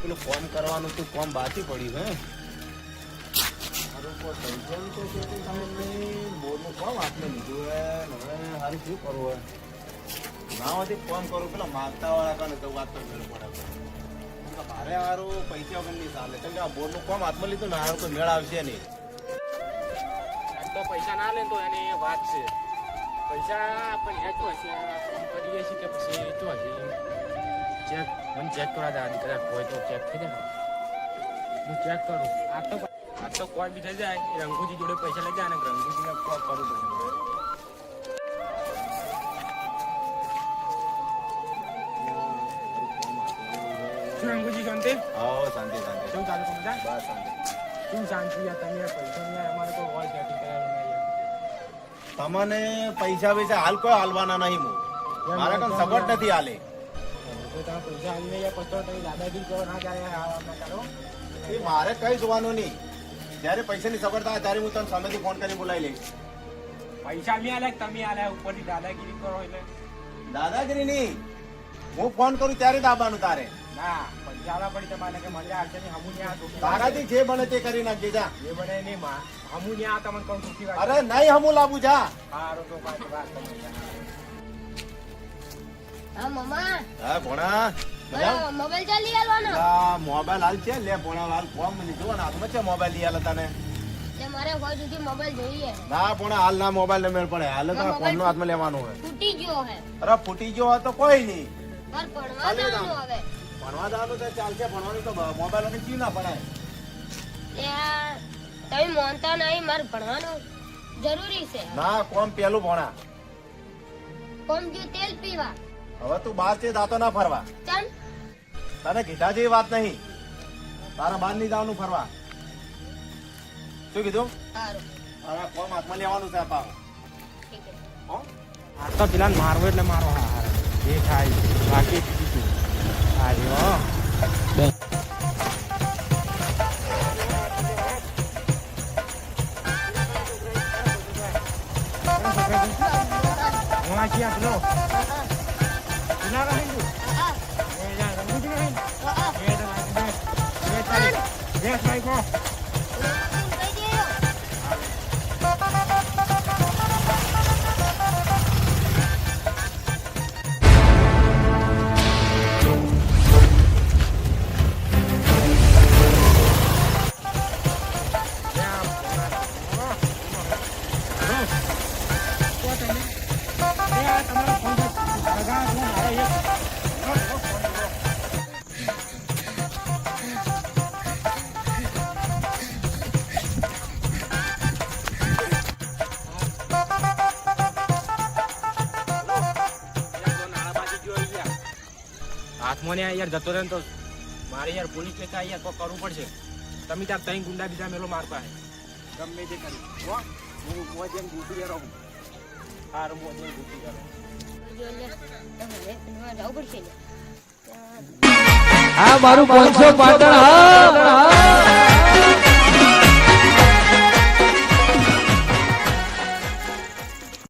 પેલું ફોન કરવાનું તું ફોન બાકી પડ્યું હે મારું છે હારું પૈસા વગર નહીં ચાલે કેમ કે આ બોર્ડનું કોમ હાથમાં લીધું ને હારું કોઈ મેળ આવશે નહીં તો પૈસા ના લે તો એની વાત છે પૈસા પણ એ છે કરીએ છીએ કે પછી એ તો ચેક મને ચેક કરવા દે કદાચ હોય તો ચેક થઈ જાય. હું ચેક કરું. આ તો આ તો કોઈ બી થઈ જાય. રંગુજી જોડે પૈસા લઈ જાય ને રંગુજીને કોલ કરું પછી રંગુજી શાંતિ? હા શાંતિ શાંતિ. શું ચાલુ છે બસ શાંતિ. શું શાંતિ યાર તમે? પૈસા નહીં અમારે કોઈ હોય સેટિંગ કરાવી તમને પૈસા પૈસા હાલ કોઈ હાલવાના નહીં હું. મારે કોઈ સપોર્ટ નથી હાલે. તો તમે પૈસા આવીને યાર પછી તમે દાદાગીરી કરો ના ના એ મારે કઈ જોવાનું નહીં. જ્યારે પૈસાની સગવડ થાય ત્યારે હું તમને સામેથી ફોન કરીને બોલાવી લઈશ. પૈસા નહીં આલે તમે આલે ઉપરની દાદાગીરી કરો એટલે. દાદાગીરી નહીં. હું ફોન કરું ત્યારે દાબાનું તારે. ના પૈસા આલા પડી તમારે કે મજા આવશે નહીં હમું છોકરી તારાથી જે બને તે કરી નાખજે જા. જે બને નહીં માં. હમું નહીં તમને કહું સુખી વાત અરે નહીં હમું લાવું જા. સારું તો પાછી વાત તમે હા મમ્મા. હા ભોણા. મજા? મારો મોબાઈલ આલવાનો? આ મોબાઈલ હાલ છે. લે ભોણા હાલ ફોર્મ લીધો ને હાથમાં છે મોબાઈલ લઈ આલે તને. મારે હોય સુધી મોબાઈલ જોઈએ. ના ભોણા હાલ ના મોબાઈલ ને મેળ પડે. હાલ તો ફોન નો હાથમાં લેવાનો હોય. તૂટી ગયો હે. અરે ફૂટી ગયો તો કોઈ નહીં. ભણવા જવાનું હવે. ભણવા જવાનું તો ચાલશે ભણવાનું તો મોબાઈલ વગર ના પડાય ત્યાં તમે માનતા નહીં મારે ભણવાનું જરૂરી છે. ના કોમ પેલું ભણા. કોમ જો તેલ પીવા. હવે તું બહાર છે દાતો ના ફરવા. તને કીધા જેવી વાત નહીં. તારા બહાર નહીં જવાનું ફરવા. શું કીધું? અરે કોમ હાથમાં લેવાનું છે પાવ. આ તો પેલા મારવો એટલે મારો હાર એ થાય. બાકી બીજું હાર્યો હું. આ છીએ પેલો પેલા રહી હાથમાં ને યાર જતો રહે ને તો મારે યાર પોલીસ આ યાર કોઈ કરવું પડશે. તમે ત્યાં ત્રણ ગુંડા બીજા મેલો મારતા હે ગમે તે કરી. હો હું મોજ એમ ગૂંથી રહું. હાર મોજ એમ ગૂંથી રહું. આ મારું પાંચસો પાટણ હા.